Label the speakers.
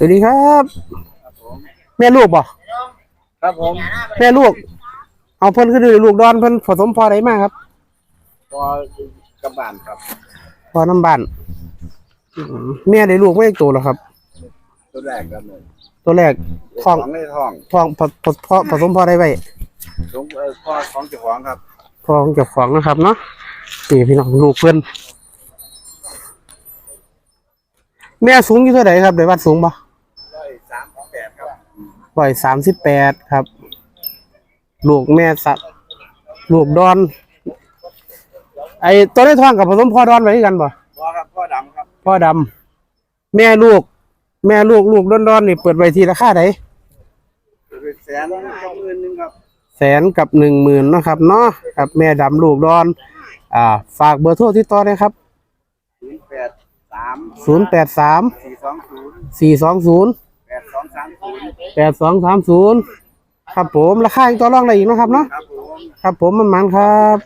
Speaker 1: สวัสดีครับ แม่ลูกบ่
Speaker 2: ครับผม
Speaker 1: แม่ลูก เอาเพิ่นขึ้นลูกดอนเพิ่นผสมพอได้มากครับ
Speaker 2: พอกระบานครับ
Speaker 1: พอน้ำบ้านอืมแม่ได้ลูกไม่ได้โตแล้วครับ
Speaker 2: ตัวแรกครับเลย
Speaker 1: ตัวแรกท้อง
Speaker 2: ของในท้อง
Speaker 1: ท้องผผผผสมพอได้ไว้
Speaker 2: สงเอ่อพ่อของเจ้าของครับ
Speaker 1: พอของเจ้าของนะครับเนาะนี่พี่น้องลูกเพิ่นแม่สูงอยู่เท่าไหร่ครับได้วัดสูงบ่
Speaker 2: ร้อยสามของแปดครับ
Speaker 1: ร้อยสามสิบแปดครับ ลูกแม่สัตว์ลูกดอน ไอตัวได้ท้องกับผสมพ่อดอนไว้กันบ่
Speaker 2: พ่อครับพ่อดำครับ
Speaker 1: พ่อดำแม่ลูก แม่ลูกลูกดอนดอนๆนี่เปิดไว้ที่ราคาไหน
Speaker 2: เป็นแสนกับหมื่นหนึงครับ
Speaker 1: แสนกับหนึ่งหมื่นเนาะครับเนาะครับแม่ดำลูกดอน อ่า ฝากเบอร์โทรที่ต่อเลยครับ
Speaker 2: ศูนย์แปดสาม
Speaker 1: ศูนย์แปดสาม
Speaker 2: สี่สองศูนย์
Speaker 1: สี่สองศูนย์
Speaker 2: แปดสองสามศูนย์
Speaker 1: ครับผมราคาอีกต่อรองอะไรอีกเนาะครับเนาะ
Speaker 2: ครับผม
Speaker 1: ครับผมมันมันครับ